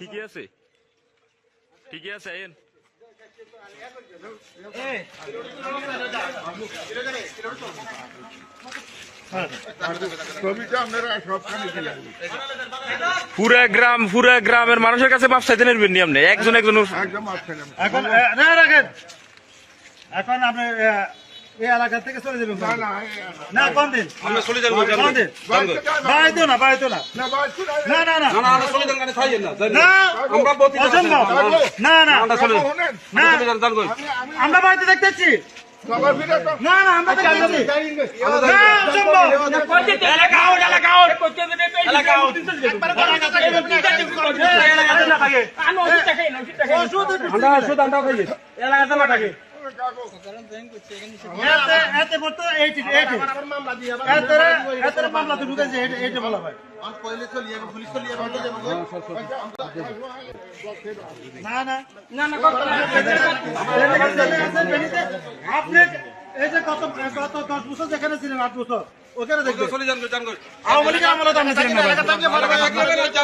ঠিকই আছে? ঠিকই আছে আইন পুরা গ্রাম পুরা গ্রামের মানুষের কাছে মাপ চাইতে নেবেন নি আপনি? একজন একজন এখন আপনি এই এলাকা থেকে চলে যাবেন না না না কোন দিন। আমরা চলে যাব কোন দিন। বাড়াইতো না বাড়াইতো না। না না না না না। না না আমরা চলে যান গাড়ি ছাড়িয়ে না না। না আমরা বলতে অসম্ভব না। না আমরা চলে না। আমরা বাড়িতে দেখতেছি। তো না না আমরা দেখতেছি। না অসম্ভব। আমরা শুধু আমরা খাই এতে এতে বলতো এইটি এইটি এতে এতে মামলা তো ঢুকেছে এইটি এইটি বলা ভাই না না না না আপনি এই যে গত গত দশ বছর যেখানে ছিলেন আট বছর ওখানে দেখবেন আওয়ামী লীগের আমলে তো আমরা ছিলাম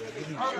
Oh,